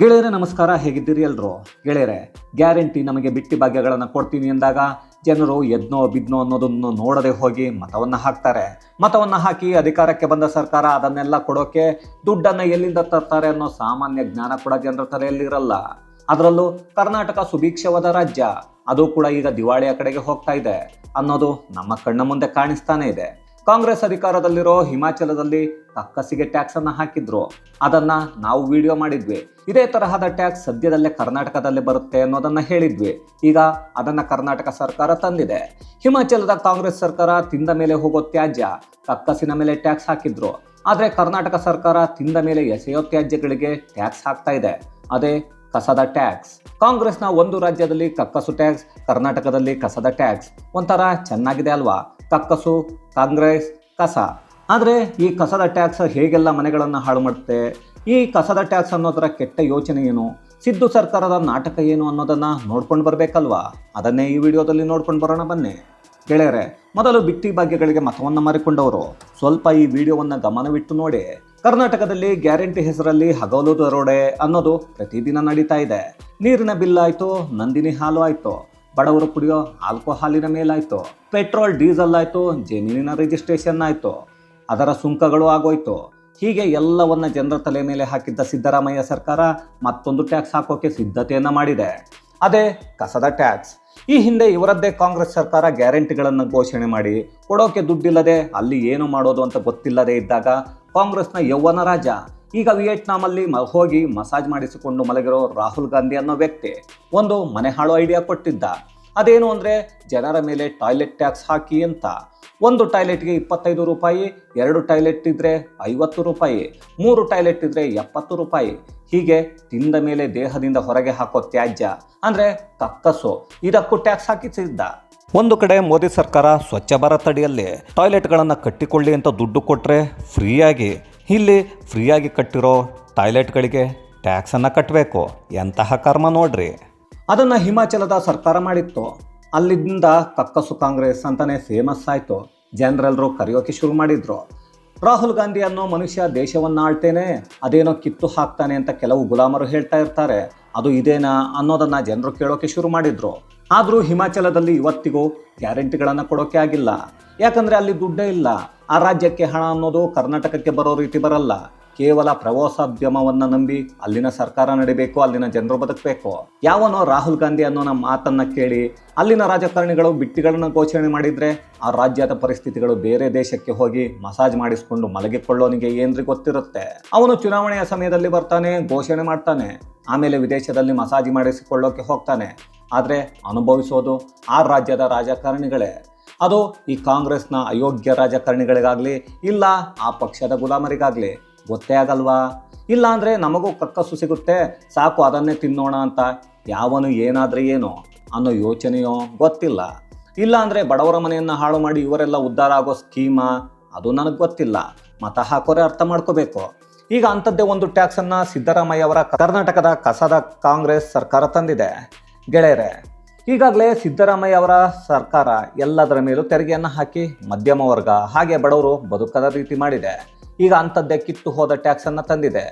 ಗೆಳೆಯರೆ, ನಮಸ್ಕಾರ. ಹೇಗಿದ್ದೀರಿ ಎಲ್ರು? ಗೆಳೆಯರೆ, ಗ್ಯಾರಂಟಿ ನಮಗೆ ಬಿಟ್ಟಿ ಭಾಗ್ಯಗಳನ್ನು ಕೊಡ್ತೀನಿ ಎಂದಾಗ ಜನರು ಎದ್ನೋ ಬಿದ್ನೋ ಅನ್ನೋದನ್ನು ನೋಡದೆ ಹೋಗಿ ಮತವನ್ನು ಹಾಕ್ತಾರೆ. ಮತವನ್ನು ಹಾಕಿ ಅಧಿಕಾರಕ್ಕೆ ಬಂದ ಸರ್ಕಾರ ಅದನ್ನೆಲ್ಲ ಕೊಡೋಕೆ ದುಡ್ಡನ್ನು ಎಲ್ಲಿಂದ ತರ್ತಾರೆ ಅನ್ನೋ ಸಾಮಾನ್ಯ ಜ್ಞಾನ ಕೂಡ ಜನರ ತಲೆಯಲ್ಲಿರಲ್ಲ ಅದರಲ್ಲೂ ಕರ್ನಾಟಕ ಸುಭೀಕ್ಷವಾದ ರಾಜ್ಯ. ಅದು ಕೂಡ ಈಗ ದಿವಾಳಿಯ ಕಡೆಗೆ ಹೋಗ್ತಾ ಇದೆ ಅನ್ನೋದು ನಮ್ಮ ಕಣ್ಣ ಮುಂದೆ ಕಾಣಿಸ್ತಾನೆ ಇದೆ. ಕಾಂಗ್ರೆಸ್ ಅಧಿಕಾರದಲ್ಲಿರೋ ಹಿಮಾಚಲದಲ್ಲಿ ತಕ್ಕಸಿಗೆ ಟ್ಯಾಕ್ಸ್ ಅನ್ನ ಹಾಕಿದ್ರು. ಅದನ್ನ ನಾವು ವಿಡಿಯೋ ಮಾಡಿದ್ವಿ. ಇದೇ ತರಹದ ಟ್ಯಾಕ್ಸ್ ಸದ್ಯದಲ್ಲೇ ಕರ್ನಾಟಕದಲ್ಲಿ ಬರುತ್ತೆ ಅನ್ನೋದನ್ನ ಹೇಳಿದ್ವಿ. ಈಗ ಅದನ್ನ ಕರ್ನಾಟಕ ಸರ್ಕಾರ ತಂದಿದೆ. ಹಿಮಾಚಲದ ಕಾಂಗ್ರೆಸ್ ಸರ್ಕಾರ ತಿಂದ ಮೇಲೆ ಹೋಗೋ ತ್ಯಾಜ್ಯ ತಕ್ಕಸಿನ ಮೇಲೆ ಟ್ಯಾಕ್ಸ್ ಹಾಕಿದ್ರು. ಆದ್ರೆ ಕರ್ನಾಟಕ ಸರ್ಕಾರ ತಿಂದ ಮೇಲೆ ಎಸೆಯೋ ತ್ಯಾಜ್ಯಗಳಿಗೆ ಟ್ಯಾಕ್ಸ್ ಹಾಕ್ತಾ ಇದೆ. ಅದೇ ಕಸದ ಟ್ಯಾಕ್ಸ್ ಕಾಂಗ್ರೆಸ್ನ ಒಂದು ರಾಜ್ಯದಲ್ಲಿ ಕಕ್ಕಸು ಟ್ಯಾಕ್ಸ್ ಕರ್ನಾಟಕದಲ್ಲಿ ಕಸದ ಟ್ಯಾಕ್ಸ್ ಒಂಥರ ಚೆನ್ನಾಗಿದೆ ಅಲ್ವಾ? ಕಕ್ಕಸು ಕಾಂಗ್ರೆಸ್, ಕಸ. ಆದರೆ ಈ ಕಸದ ಟ್ಯಾಕ್ಸ್ ಹೇಗೆಲ್ಲ ಮನೆಗಳನ್ನು ಹಾಳು ಮಾಡುತ್ತೆ? ಈ ಕಸದ ಟ್ಯಾಕ್ಸ್ ಅನ್ನೋದರ ಕೆಟ್ಟ ಯೋಚನೆ ಏನು? ಸಿದ್ದು ಸರ್ಕಾರದ ನಾಟಕ ಏನು ಅನ್ನೋದನ್ನು ನೋಡ್ಕೊಂಡು ಬರಬೇಕಲ್ವಾ? ಅದನ್ನೇ ಈ ವಿಡಿಯೋದಲ್ಲಿ ನೋಡ್ಕೊಂಡು ಬರೋಣ ಬನ್ನಿ. ಗೆಳೆಯರೆ, ಮೊದಲು ಬಿಟ್ಟಿ ಭಾಗ್ಯಗಳಿಗೆ ಮತವನ್ನು ಮಾರಿಕೊಂಡವರು. ಸ್ವಲ್ಪ ಈ ವಿಡಿಯೋವನ್ನು ಗಮನವಿಟ್ಟು ನೋಡಿ. ಕರ್ನಾಟಕದಲ್ಲಿ ಗ್ಯಾರಂಟಿ ಹೆಸರಲ್ಲಿ ಹಗಲು ದರೋಡೆ ಅನ್ನೋದು ಪ್ರತಿದಿನ ನಡೀತಾ ಇದೆ. ನೀರಿನ ಬಿಲ್ ಆಯಿತು, ನಂದಿನಿ ಹಾಲು ಆಯ್ತು. ಬಡವರು ಕುಡಿಯೋ ಆಲ್ಕೋಹಾಲಿನ ಮೇಲಾಯಿತು, ಪೆಟ್ರೋಲ್, ಡೀಸೆಲ್ ಆಯಿತು ಜಮೀನಿನ ರಿಜಿಸ್ಟ್ರೇಷನ್ ಆಯಿತು, ಅದರ ಸುಂಕಗಳು ಆಗೋಯ್ತು. ಹೀಗೆ ಎಲ್ಲವನ್ನ ಜನರ ತಲೆ ಮೇಲೆ ಹಾಕಿದ್ದ ಸಿದ್ದರಾಮಯ್ಯ ಸರ್ಕಾರ ಮತ್ತೊಂದು ಟ್ಯಾಕ್ಸ್ ಹಾಕೋಕೆ ಸಿದ್ಧತೆಯನ್ನ ಮಾಡಿದೆ. ಅದೇ ಕಸದ ಟ್ಯಾಕ್ಸ್. ಈ ಹಿಂದೆ ಇವರದ್ದೇ ಕಾಂಗ್ರೆಸ್ ಸರ್ಕಾರ ಗ್ಯಾರಂಟಿಗಳನ್ನು ಘೋಷಣೆ ಮಾಡಿ, ಕೊಡೋಕೆ ದುಡ್ಡಿಲ್ಲದೆ ಅಲ್ಲಿ ಏನು ಮಾಡೋದು ಅಂತ ಗೊತ್ತಿಲ್ಲದೆ ಇದ್ದಾಗ ಕಾಂಗ್ರೆಸ್ನ ಯೌವನ ರಾಜ ಈಗ ವಿಯೆಟ್ನಾಮಲ್ಲಿ ಹೋಗಿ ಮಸಾಜ್ ಮಾಡಿಸಿಕೊಂಡು ಮಲಗಿರೋ ರಾಹುಲ್ ಗಾಂಧಿ ಅನ್ನೋ ವ್ಯಕ್ತಿ ಒಂದು ಮನೆ ಹಾಳು ಐಡಿಯಾ ಕೊಟ್ಟಿದ್ದ. ಅದೇನು ಅಂದರೆ ಜನರ ಮೇಲೆ ಟಾಯ್ಲೆಟ್ ಟ್ಯಾಕ್ಸ್ ಹಾಕಿ ಅಂತ. ಒಂದು ಟಾಯ್ಲೆಟ್ಗೆ ಇಪ್ಪತ್ತೈದು ರೂಪಾಯಿ, ಎರಡು ಟಾಯ್ಲೆಟ್ ಇದ್ದರೆ ಐವತ್ತು ರೂಪಾಯಿ, ಮೂರು ಟಾಯ್ಲೆಟ್ ಇದ್ದರೆ ಎಪ್ಪತ್ತು ರೂಪಾಯಿ. ಹೀಗೆ ತಿಂದ ಮೇಲೆ ದೇಹದಿಂದ ಹೊರಗೆ ಹಾಕೋ ತ್ಯಾಜ್ಯ, ಅಂದ್ರೆ ಕಕ್ಕಸು, ಇದಕ್ಕೂ ಟ್ಯಾಕ್ಸ್ ಹಾಕಿಸಿದ್ದ. ಒಂದು ಕಡೆ ಮೋದಿ ಸರ್ಕಾರ ಸ್ವಚ್ಛ ಭಾರತ್ ಅಡಿಯಲ್ಲಿ ಟಾಯ್ಲೆಟ್ಗಳನ್ನು ಕಟ್ಟಿಕೊಳ್ಳಿ ಅಂತ ದುಡ್ಡು ಕೊಟ್ಟರೆ ಫ್ರೀಯಾಗಿ. ಇಲ್ಲಿ ಫ್ರೀಯಾಗಿ ಕಟ್ಟಿರೋ ಟಾಯ್ಲೆಟ್ಗಳಿಗೆ ಟ್ಯಾಕ್ಸನ್ನು ಕಟ್ಟಬೇಕು ಎಂತಹ ಕರ್ಮ ನೋಡ್ರಿ. ಅದನ್ನು ಹಿಮಾಚಲದ ಸರ್ಕಾರ ಮಾಡಿತ್ತು. ಅಲ್ಲಿಂದ ಕಕ್ಕಸು ಕಾಂಗ್ರೆಸ್ ಅಂತಲೇ ಫೇಮಸ್ ಆಯಿತು. ಜನರೆಲ್ಲರೂ ಕರೆಯೋಕೆ ಶುರು ಮಾಡಿದ್ರು. ರಾಹುಲ್ ಗಾಂಧಿ ಅನ್ನೋ ಮನುಷ್ಯ ದೇಶವನ್ನು ಆಳ್ತೇನೆ ಅದೇನೋ ಕಿತ್ತು ಹಾಕ್ತಾನೆ ಅಂತ ಕೆಲವು ಗುಲಾಮರು ಹೇಳ್ತಾ ಇರ್ತಾರೆ. ಅದು ಇದೇನಾ ಅನ್ನೋದನ್ನು ಜನರು ಕೇಳೋಕೆ ಶುರು ಮಾಡಿದ್ರು. ಆದರೂ ಹಿಮಾಚಲದಲ್ಲಿ ಇವತ್ತಿಗೂ ಗ್ಯಾರಂಟಿಗಳನ್ನು ಕೊಡೋಕೆ ಆಗಿಲ್ಲ. ಯಾಕಂದರೆ ಅಲ್ಲಿ ದುಡ್ಡೇ ಇಲ್ಲ. ಆ ರಾಜ್ಯಕ್ಕೆ ಹಣ ಅನ್ನೋದು ಕರ್ನಾಟಕಕ್ಕೆ ಬರೋ ರೀತಿ ಬರಲ್ಲ. ಕೇವಲ ಪ್ರವಾಸೋದ್ಯಮವನ್ನು ನಂಬಿ ಅಲ್ಲಿನ ಸರ್ಕಾರ ನಡಿಬೇಕು, ಅಲ್ಲಿನ ಜನರು ಬದುಕಬೇಕು. ಯಾವನೋ ರಾಹುಲ್ ಗಾಂಧಿ ಅನ್ನೋ ನಮ್ಮ ಮಾತನ್ನು ಕೇಳಿ ಅಲ್ಲಿನ ರಾಜಕಾರಣಿಗಳು ಬಿಟ್ಟಿಗಳನ್ನು ಘೋಷಣೆ ಮಾಡಿದರೆ ಆ ರಾಜ್ಯದ ಪರಿಸ್ಥಿತಿಗಳು ಬೇರೆ ದೇಶಕ್ಕೆ ಹೋಗಿ ಮಸಾಜ್ ಮಾಡಿಸ್ಕೊಂಡು ಮಲಗಿಕೊಳ್ಳೋನಿಗೆ ಏನ್ರಿ ಗೊತ್ತಿರುತ್ತೆ? ಅವನು ಚುನಾವಣೆಯ ಸಮಯದಲ್ಲಿ ಬರ್ತಾನೆ, ಘೋಷಣೆ ಮಾಡ್ತಾನೆ. ಆಮೇಲೆ ವಿದೇಶದಲ್ಲಿ ಮಸಾಜ್ ಮಾಡಿಸಿಕೊಳ್ಳೋಕೆ ಹೋಗ್ತಾನೆ. ಆದರೆ ಅನುಭವಿಸೋದು ಆ ರಾಜ್ಯದ ರಾಜಕಾರಣಿಗಳೇ. ಅದು ಈ ಕಾಂಗ್ರೆಸ್ನ ಅಯೋಗ್ಯ ರಾಜಕಾರಣಿಗಳಿಗಾಗಲಿ, ಇಲ್ಲ ಆ ಪಕ್ಷದ ಗುಲಾಮರಿಗಾಗಲಿ ಗೊತ್ತೇ ಆಗಲ್ವಾ? ಇಲ್ಲ ಅಂದರೆ ನಮಗೂ ಕಕ್ಕಸ್ಸು ಸಿಗುತ್ತೆ, ಸಾಕು ಅದನ್ನೇ ತಿನ್ನೋಣ ಅಂತ ಯಾವನು ಏನಾದರೆ ಏನು ಅನ್ನೋ ಯೋಚನೆಯೋ ಗೊತ್ತಿಲ್ಲ. ಇಲ್ಲ ಅಂದರೆ ಬಡವರ ಮನೆಯನ್ನು ಹಾಳು ಮಾಡಿ ಇವರೆಲ್ಲ ಉದ್ಧಾರ ಆಗೋ ಸ್ಕೀಮಾ, ಅದು ನನಗೆ ಗೊತ್ತಿಲ್ಲ. ಮತ ಹಾಕೋರೆ ಅರ್ಥ ಮಾಡ್ಕೋಬೇಕು. ಈಗ ಅಂಥದ್ದೇ ಒಂದು ಟ್ಯಾಕ್ಸನ್ನು ಸಿದ್ದರಾಮಯ್ಯ ಅವರ ಕರ್ನಾಟಕದ ಕಸದ ಕಾಂಗ್ರೆಸ್ ಸರ್ಕಾರ ತಂದಿದೆ. ಗೆಳೆಯರೆ ಈಗಾಗಲೇ ಸಿದ್ದರಾಮಯ್ಯ ಅವರ ಸರ್ಕಾರ ಎಲ್ಲದರ ಮೇಲೂ ತೆರಿಗೆಯನ್ನು ಹಾಕಿ ಮಧ್ಯಮ ವರ್ಗ, ಹಾಗೆ ಬಡವರು ಬದುಕದ ರೀತಿ ಮಾಡಿದೆ. ಈಗ ಅಂಥದ್ದೇ ಕಿತ್ತು ಹೋದ ಟ್ಯಾಕ್ಸನ್ನು ತಂದಿದೆ.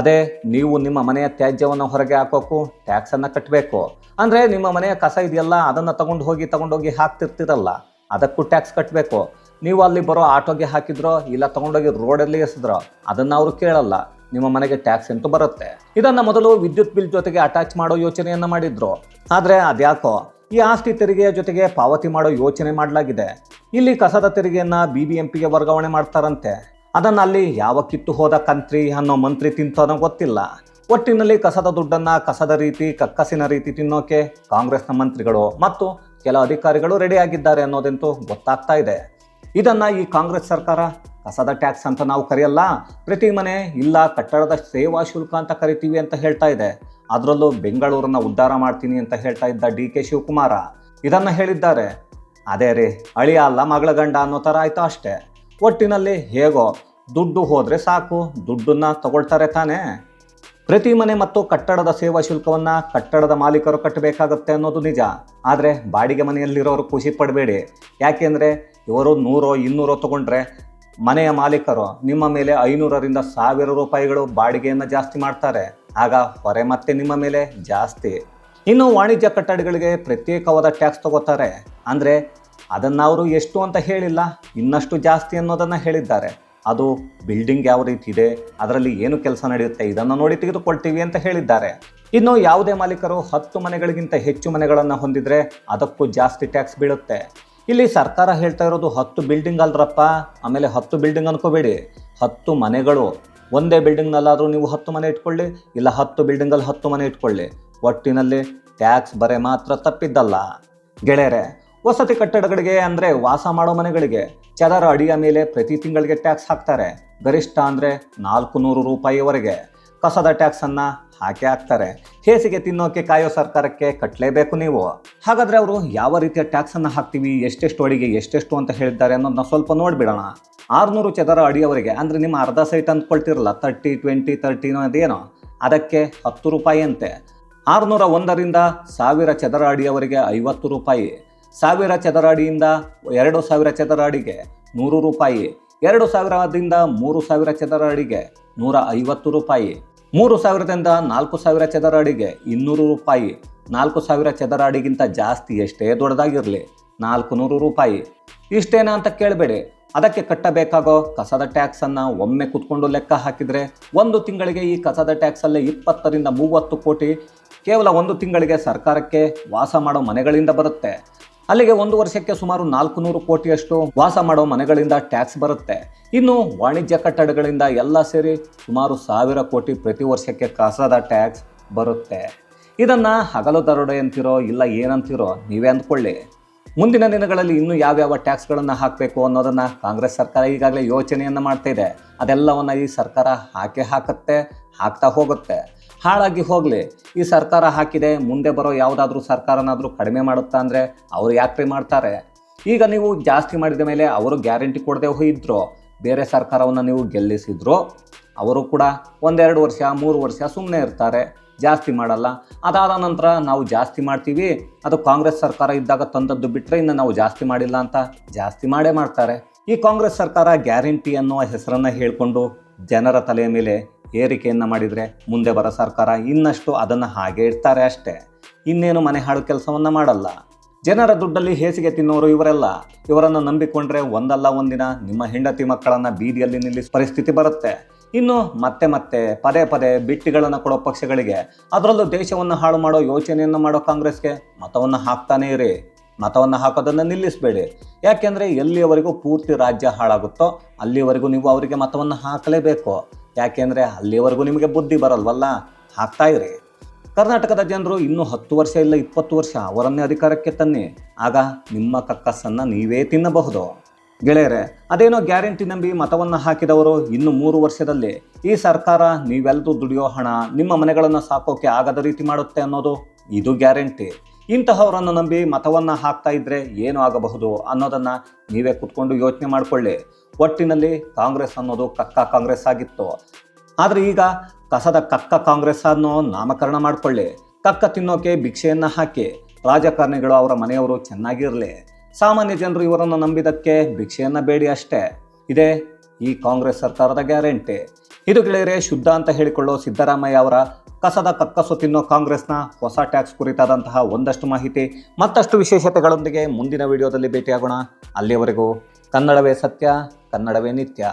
ಅದೇ ನೀವು ನಿಮ್ಮ ಮನೆಯ ತ್ಯಾಜ್ಯವನ್ನು ಹೊರಗೆ ಹಾಕೋಕ್ಕೂ ಟ್ಯಾಕ್ಸನ್ನು ಕಟ್ಟಬೇಕು ಅಂದರೆ ನಿಮ್ಮ ಮನೆಯ ಕಸ ಇದೆಯಲ್ಲ, ಅದನ್ನು ತಗೊಂಡು ಹೋಗಿ ತಗೊಂಡೋಗಿ ಹಾಕ್ತಿರ್ತಿರಲ್ಲ, ಅದಕ್ಕೂ ಟ್ಯಾಕ್ಸ್ ಕಟ್ಟಬೇಕು ನೀವು ಅಲ್ಲಿ ಬರೋ ಆಟೋಗೆ ಹಾಕಿದ್ರೋ, ಇಲ್ಲ ತಗೊಂಡೋಗಿ ರೋಡಲ್ಲಿ ಎಸೆದ್ರೋ, ಅದನ್ನು ಅವರು ಕೇಳಲ್ಲ. ನಿಮ್ಮ ಮನೆಗೆ ಟ್ಯಾಕ್ಸ್ ಅಂತೂ ಬರುತ್ತೆ. ಇದನ್ನ ಮೊದಲು ವಿದ್ಯುತ್ ಬಿಲ್ ಜೊತೆಗೆ ಅಟ್ಯಾಚ್ ಮಾಡೋ ಯೋಚನೆಯನ್ನ ಮಾಡಿದ್ರು. ಆದ್ರೆ ಅದ್ಯಾಕೋ, ಈ ಆಸ್ತಿ ತೆರಿಗೆಯ ಜೊತೆಗೆ ಪಾವತಿ ಮಾಡೋ ಯೋಚನೆ ಮಾಡಲಾಗಿದೆ. ಇಲ್ಲಿ ಕಸದ ತೆರಿಗೆಯನ್ನ ಬಿ ಬಿ ಎಂ ಪಿಗೆ ವರ್ಗಾವಣೆ ಮಾಡ್ತಾರಂತೆ. ಅದನ್ನ ಅಲ್ಲಿ ಯಾವ ಕಿತ್ತು ಹೋದ ಕಂತ್ರಿ ಅನ್ನೋ ಮಂತ್ರಿ ತಿಂತೋನೋ ಗೊತ್ತಿಲ್ಲ. ಒಟ್ಟಿನಲ್ಲಿ ಕಸದ ದುಡ್ಡನ್ನ ಕಸದ ರೀತಿ, ಕಕ್ಕಸಿನ ರೀತಿ ತಿನ್ನೋಕೆ ಕಾಂಗ್ರೆಸ್ನ ಮಂತ್ರಿಗಳು ಮತ್ತು ಕೆಲ ಅಧಿಕಾರಿಗಳು ರೆಡಿ ಆಗಿದ್ದಾರೆ ಅನ್ನೋದಂತೂ ಗೊತ್ತಾಗ್ತಾ ಇದೆ. ಇದನ್ನ ಈ ಕಾಂಗ್ರೆಸ್ ಸರ್ಕಾರ ಕಸದ ಟ್ಯಾಕ್ಸ್ ಅಂತ ನಾವು ಕರೆಯಲ್ಲ, ಪ್ರತಿ ಮನೆ ಇಲ್ಲ, ಕಟ್ಟಡದ ಸೇವಾ ಶುಲ್ಕ ಅಂತ ಕರಿತೀವಿ ಅಂತ ಹೇಳ್ತಾ ಇದೆ. ಅದರಲ್ಲೂ ಬೆಂಗಳೂರನ್ನ ಉದ್ಧಾರ ಮಾಡ್ತೀನಿ ಅಂತ ಹೇಳ್ತಾ ಇದ್ದ ಡಿ ಕೆ ಶಿವಕುಮಾರ ಇದನ್ನ ಹೇಳಿದ್ದಾರೆ. ಅದೇ ರೀ, ಅಳಿಯ ಅಲ್ಲ ಮಗಳ ಗಂಡ ಅನ್ನೋ ಥರ ಆಯಿತು ಅಷ್ಟೇ. ಒಟ್ಟಿನಲ್ಲಿ ಹೇಗೋ, ದುಡ್ಡು ಹೋದರೆ ಸಾಕು, ದುಡ್ಡನ್ನ ತಗೊಳ್ತಾರೆ ತಾನೇ. ಪ್ರತಿ ಮನೆ ಮತ್ತು ಕಟ್ಟಡದ ಸೇವಾ ಶುಲ್ಕವನ್ನ ಕಟ್ಟಡದ ಮಾಲೀಕರು ಕಟ್ಟಬೇಕಾಗುತ್ತೆ ಅನ್ನೋದು ನಿಜ. ಆದರೆ ಬಾಡಿಗೆ ಮನೆಯಲ್ಲಿರೋರು ಖುಷಿ ಪಡಬೇಡಿ. ಯಾಕೆಂದರೆ ಇವರು ನೂರೋ, ಇನ್ನೂರೋ ತಗೊಂಡ್ರೆ ಮನೆಯ ಮಾಲೀಕರು ನಿಮ್ಮ ಮೇಲೆ ಐನೂರರಿಂದ ಸಾವಿರ ರೂಪಾಯಿಗಳು ಬಾಡಿಗೆಯನ್ನು ಜಾಸ್ತಿ ಮಾಡ್ತಾರೆ. ಆಗ ಹೊರೆ ಮತ್ತೆ ನಿಮ್ಮ ಮೇಲೆ ಜಾಸ್ತಿ. ಇನ್ನು ವಾಣಿಜ್ಯ ಕಟ್ಟಡಗಳಿಗೆ ಪ್ರತ್ಯೇಕವಾದ ಟ್ಯಾಕ್ಸ್ ತಗೋತಾರೆ. ಅಂದರೆ ಅದನ್ನು ಅವರು ಎಷ್ಟು ಅಂತ ಹೇಳಿಲ್ಲ, ಇನ್ನಷ್ಟು ಜಾಸ್ತಿ ಅನ್ನೋದನ್ನು ಹೇಳಿದ್ದಾರೆ. ಅದು ಬಿಲ್ಡಿಂಗ್ ಯಾವ ರೀತಿ ಇದೆ, ಅದರಲ್ಲಿ ಏನು ಕೆಲಸ ನಡೆಯುತ್ತೆ, ಇದನ್ನು ನೋಡಿ ತೆಗೆದುಕೊಳ್ತೀವಿ ಅಂತ ಹೇಳಿದ್ದಾರೆ. ಇನ್ನು ಯಾವುದೇ ಮಾಲೀಕರು ಹತ್ತು ಮನೆಗಳಿಗಿಂತ ಹೆಚ್ಚು ಮನೆಗಳನ್ನು ಹೊಂದಿದರೆ ಅದಕ್ಕೂ ಜಾಸ್ತಿ ಟ್ಯಾಕ್ಸ್ ಬೀಳುತ್ತೆ. ಇಲ್ಲಿ ಸರ್ಕಾರ ಹೇಳ್ತಾ ಇರೋದು ಹತ್ತು ಬಿಲ್ಡಿಂಗ್ ಅಲ್ರಪ್ಪ ಆಮೇಲೆ ಹತ್ತು ಬಿಲ್ಡಿಂಗ್ ಅನ್ಕೋಬೇಡಿ. ಹತ್ತು ಮನೆಗಳು. ಒಂದೇ ಬಿಲ್ಡಿಂಗ್ನಲ್ಲಾದರೂ ನೀವು ಹತ್ತು ಮನೆ ಇಟ್ಕೊಳ್ಳಿ, ಇಲ್ಲ ಹತ್ತು ಬಿಲ್ಡಿಂಗಲ್ಲಿ ಹತ್ತು ಮನೆ ಇಟ್ಕೊಳ್ಳಿ. ಒಟ್ಟಿನಲ್ಲಿ ಟ್ಯಾಕ್ಸ್ ಬರೆ ಮಾತ್ರ ತಪ್ಪಿದ್ದಲ್ಲ. ಗೆಳೆಯರೆ, ವಸತಿ ಕಟ್ಟಡಗಳಿಗೆ ಅಂದರೆ ವಾಸ ಮಾಡೋ ಮನೆಗಳಿಗೆ ಚದರ ಅಡಿಯ ಮೇಲೆ ಪ್ರತಿ ತಿಂಗಳಿಗೆ ಟ್ಯಾಕ್ಸ್ ಹಾಕ್ತಾರೆ. ಗರಿಷ್ಠ ಅಂದರೆ ನಾಲ್ಕು ನೂರು ರೂಪಾಯಿವರೆಗೆ. ಕಸದ ಟ್ಯಾಕ್ಸನ್ನು ಹಾಕೇ ಹಾಕ್ತಾರೆ. ಹೇಸಿಗೆ ತಿನ್ನೋಕೆ ಕಾಯೋ ಸರ್ಕಾರಕ್ಕೆ ಕಟ್ಟಲೇಬೇಕು ನೀವು. ಹಾಗಾದರೆ ಅವರು ಯಾವ ರೀತಿಯ ಟ್ಯಾಕ್ಸನ್ನು ಹಾಕ್ತೀವಿ, ಎಷ್ಟೆಷ್ಟು ಅಡಿಗೆ, ಎಷ್ಟೆಷ್ಟು ಅಂತ ಹೇಳಿದ್ದಾರೆ ಅನ್ನೋದನ್ನ ಸ್ವಲ್ಪ ನೋಡಿಬಿಡೋಣ. ಆರುನೂರು ಚದರ ಅಡಿಯವರಿಗೆ, ಅಂದರೆ ನಿಮ್ಮ ಅರ್ಧ ಸೈಟ್ ಅಂದ್ಕೊಳ್ತಿರಲ್ಲ ತರ್ಟಿ ಟ್ವೆಂಟಿ ತರ್ಟಿನೋ ಅದೇನೋ, ಅದಕ್ಕೆ ಹತ್ತು ರೂಪಾಯಿ ಅಂತೆ ಆರುನೂರ ಒಂದರಿಂದ ಸಾವಿರ ಚದರ ಅಡಿಯವರಿಗೆ ಐವತ್ತು ರೂಪಾಯಿ. ಸಾವಿರ ಚದರ ಅಡಿಯಿಂದ ಎರಡು ಸಾವಿರ ಚದರ ಅಡಿಗೆ ನೂರು ರೂಪಾಯಿ. ಎರಡು ಸಾವಿರದಿಂದ ಮೂರು ಸಾವಿರ ಚದರ ಅಡಿಗೆ ನೂರ ಐವತ್ತು ರೂಪಾಯಿ. ಮೂರು ಸಾವಿರದಿಂದ ನಾಲ್ಕು ಸಾವಿರ ಚದರ ಅಡಿಗೆ, ಇನ್ನೂರು ರೂಪಾಯಿ. ನಾಲ್ಕು ಸಾವಿರ ಚದರ ಅಡಿಗಿಂತ ಜಾಸ್ತಿ ಎಷ್ಟೇ ದೊಡ್ಡದಾಗಿರಲಿ, ನಾಲ್ಕು ನೂರು ರೂಪಾಯಿ. ಇಷ್ಟೇನಾ ಅಂತ ಕೇಳಬೇಡಿ. ಅದಕ್ಕೆ ಕಟ್ಟಬೇಕಾಗೋ ಕಸದ ಟ್ಯಾಕ್ಸನ್ನು ಒಮ್ಮೆ ಕುತ್ಕೊಂಡು ಲೆಕ್ಕ ಹಾಕಿದರೆ ಒಂದು ತಿಂಗಳಿಗೆ ಈ ಕಸದ ಟ್ಯಾಕ್ಸಲ್ಲೇ ಇಪ್ಪತ್ತರಿಂದ ಮೂವತ್ತು ಕೋಟಿ ಕೇವಲ ಒಂದು ತಿಂಗಳಿಗೆ ಸರ್ಕಾರಕ್ಕೆ ವಾಸ ಮಾಡೋ ಮನೆಗಳಿಂದ ಬರುತ್ತೆ. ಅಲ್ಲಿಗೆ ಒಂದು ವರ್ಷಕ್ಕೆ ಸುಮಾರು ನಾಲ್ಕು ನೂರು ಕೋಟಿಯಷ್ಟು ವಾಸ ಮಾಡೋ ಮನೆಗಳಿಂದ ಟ್ಯಾಕ್ಸ್ ಬರುತ್ತೆ. ಇನ್ನು ವಾಣಿಜ್ಯ ಕಟ್ಟಡಗಳಿಂದ ಎಲ್ಲ ಸೇರಿ ಸುಮಾರು ಸಾವಿರ ಕೋಟಿ ಪ್ರತಿ ವರ್ಷಕ್ಕೆ ಕಾಸಾದ ಟ್ಯಾಕ್ಸ್ ಬರುತ್ತೆ. ಇದನ್ನು ಹಗಲು ದರೋಡೆ ಅಂತಿರೋ ಇಲ್ಲ ಏನಂತಿರೋ ನೀವೇ ಅಂದ್ಕೊಳ್ಳಿ. ಮುಂದಿನ ದಿನಗಳಲ್ಲಿ ಇನ್ನೂ ಯಾವ್ಯಾವ ಟ್ಯಾಕ್ಸ್ಗಳನ್ನು ಹಾಕಬೇಕು ಅನ್ನೋದನ್ನು ಕಾಂಗ್ರೆಸ್ ಸರ್ಕಾರ ಈಗಾಗಲೇ ಯೋಚನೆಯನ್ನು ಮಾಡ್ತಾ ಇದೆ. ಅದೆಲ್ಲವನ್ನು ಈ ಸರ್ಕಾರ ಹಾಕೇ ಹಾಕುತ್ತೆ, ಹಾಕ್ತಾ ಹೋಗುತ್ತೆ. ಹಾಳಾಗಿ ಹೋಗಲಿ. ಈ ಸರ್ಕಾರ ಹಾಕಿದೆ, ಮುಂದೆ ಬರೋ ಯಾವುದಾದ್ರೂ ಸರ್ಕಾರನಾದರೂ ಕಡಿಮೆ ಮಾಡುತ್ತಾ ಅಂದರೆ ಅವರು ಯಾಕ್ರಿ ಮಾಡ್ತಾರೆ? ಈಗ ನೀವು ಜಾಸ್ತಿ ಮಾಡಿದ ಮೇಲೆ ಅವರು ಗ್ಯಾರಂಟಿ ಕೊಡದೆ ಹೋಯಿದ್ರು ಬೇರೆ ಸರ್ಕಾರವನ್ನು ನೀವು ಗೆಲ್ಲಿಸಿದ್ರು. ಅವರು ಕೂಡ ಒಂದೆರಡು ವರ್ಷ, ಮೂರು ವರ್ಷ ಸುಮ್ಮನೆ ಇರ್ತಾರೆ. ಜಾಸ್ತಿ ಮಾಡಲ್ಲ. ಅದಾದ ನಂತರ ನಾವು ಜಾಸ್ತಿ ಮಾಡ್ತೀವಿ. ಅದು ಕಾಂಗ್ರೆಸ್ ಸರ್ಕಾರ ಇದ್ದಾಗ ತಂದದ್ದು ಬಿಟ್ಟರೆ ಇನ್ನು ನಾವು ಜಾಸ್ತಿ ಮಾಡಿಲ್ಲ ಅಂತ ಜಾಸ್ತಿ ಮಾಡೇ ಮಾಡ್ತಾರೆ. ಈ ಕಾಂಗ್ರೆಸ್ ಸರ್ಕಾರ ಗ್ಯಾರಂಟಿ ಅನ್ನುವ ಹೆಸರನ್ನು ಹೇಳಿಕೊಂಡು ಜನರ ತಲೆಯ ಮೇಲೆ ಏರಿಕೆಯನ್ನು ಮಾಡಿದರೆ ಮುಂದೆ ಬರೋ ಸರ್ಕಾರ ಇನ್ನಷ್ಟು ಅದನ್ನು ಹಾಗೆ ಇಡ್ತಾರೆ ಅಷ್ಟೇ. ಇನ್ನೇನು ಮನೆ ಹಾಳು ಕೆಲಸವನ್ನು ಮಾಡಲ್ಲ. ಜನರ ದುಡ್ಡಲ್ಲಿ ಹೇಸಿಗೆ ತಿನ್ನೋರು ಇವರೆಲ್ಲ. ಇವರನ್ನು ನಂಬಿಕೊಂಡ್ರೆ ಒಂದಲ್ಲ ಒಂದಿನ ನಿಮ್ಮ ಹೆಂಡತಿ ಮಕ್ಕಳನ್ನು ಬೀದಿಯಲ್ಲಿ ನಿಲ್ಲಿಸ ಪರಿಸ್ಥಿತಿ ಬರುತ್ತೆ. ಇನ್ನು ಮತ್ತೆ ಮತ್ತೆ ಪದೇ ಪದೇ ಬಿಟ್ಟಿಗಳನ್ನು ಕೊಡೋ ಪಕ್ಷಗಳಿಗೆ ಅದರಲ್ಲೂ ದೇಶವನ್ನು ಹಾಳು ಮಾಡೋ ಯೋಚನೆಯನ್ನು ಮಾಡೋ ಕಾಂಗ್ರೆಸ್ಗೆ ಮತವನ್ನು ಹಾಕ್ತಾನೇ ಇರಿ. ಮತವನ್ನು ಹಾಕೋದನ್ನು ನಿಲ್ಲಿಸಬೇಡಿ. ಯಾಕೆಂದರೆ ಎಲ್ಲಿಯವರೆಗೂ ಪೂರ್ತಿ ರಾಜ್ಯ ಹಾಳಾಗುತ್ತೋ ಅಲ್ಲಿವರೆಗೂ ನೀವು ಅವರಿಗೆ ಮತವನ್ನು ಹಾಕಲೇಬೇಕು. ಯಾಕೆಂದರೆ ಅಲ್ಲಿವರೆಗೂ ನಿಮಗೆ ಬುದ್ಧಿ ಬರಲ್ವಲ್ಲ? ಹಾಕ್ತಾಯಿರಿ ಕರ್ನಾಟಕದ ಜನರು ಇನ್ನೂ ಹತ್ತು ವರ್ಷ ಇಲ್ಲ, ಇಪ್ಪತ್ತು ವರ್ಷ ಅವರನ್ನೇ ಅಧಿಕಾರಕ್ಕೆ ತನ್ನಿ. ಆಗ ನಿಮ್ಮ ಕಕ್ಕಸ್ಸನ್ನು ನೀವೇ ತಿನ್ನಬಹುದು. ಗೆಳೆಯರೆ, ಅದೇನೋ ಗ್ಯಾರಂಟಿ ನಂಬಿ ಮತವನ್ನು ಹಾಕಿದವರು ಇನ್ನು ಮೂರು ವರ್ಷದಲ್ಲಿ ಈ ಸರ್ಕಾರ ನೀವೆಲ್ಲದೂ ದುಡಿಯೋ ಹಣ ನಿಮ್ಮ ಮನೆಗಳನ್ನು ಸಾಕೋಕೆ ಆಗದ ರೀತಿ ಮಾಡುತ್ತೆ ಅನ್ನೋದು ಇದು ಗ್ಯಾರಂಟಿ. ಇಂತಹವರನ್ನು ನಂಬಿ ಮತವನ್ನು ಹಾಕ್ತಾ ಇದ್ರೆ ಏನು ಆಗಬಹುದು ಅನ್ನೋದನ್ನು ನೀವೇ ಕುತ್ಕೊಂಡು ಯೋಚನೆ ಮಾಡಿಕೊಳ್ಳಿ. ಒಟ್ಟಿನಲ್ಲಿ ಕಾಂಗ್ರೆಸ್ ಅನ್ನೋದು ಕಕ್ಕ ಕಾಂಗ್ರೆಸ್ ಆಗಿತ್ತು. ಆದರೆ ಈಗ ಕಸದ ಕಕ್ಕ ಕಾಂಗ್ರೆಸ್ ಅನ್ನೋ ನಾಮಕರಣ ಮಾಡಿಕೊಳ್ಳಿ. ಕಕ್ಕ ತಿನ್ನೋಕೆ ಭಿಕ್ಷೆಯನ್ನು ಹಾಕಿ. ರಾಜಕಾರಣಿಗಳು ಅವರ ಮನೆಯವರು ಚೆನ್ನಾಗಿರಲಿ. ಸಾಮಾನ್ಯ ಜನರು ಇವರನ್ನು ನಂಬಿದಕ್ಕೆ ಭಿಕ್ಷೆಯನ್ನು ಬೇಡಿ ಅಷ್ಟೇ. ಇದೇ ಈ ಕಾಂಗ್ರೆಸ್ ಸರ್ಕಾರದ ಗ್ಯಾರಂಟಿ. ಇದು ಗೆಳೆಯರೆ ಶುದ್ಧ ಅಂತ ಹೇಳಿಕೊಳ್ಳೋ ಸಿದ್ದರಾಮಯ್ಯ ಅವರ ಕಸದ ಕಕ್ಕಸು ತಿನ್ನೋ ಕಾಂಗ್ರೆಸ್ನ ಹೊಸ ಟ್ಯಾಕ್ಸ್ ಕುರಿತಾದಂತಹ ಒಂದಷ್ಟು ಮಾಹಿತಿ, ಮತ್ತಷ್ಟು ವಿಶೇಷತೆಗಳೊಂದಿಗೆ ಮುಂದಿನ ವಿಡಿಯೋದಲ್ಲಿ ಭೇಟಿಯಾಗೋಣ. ಅಲ್ಲಿಯವರೆಗೂ ಕನ್ನಡವೇ ಸತ್ಯ, ಕನ್ನಡವೇ ನಿತ್ಯ.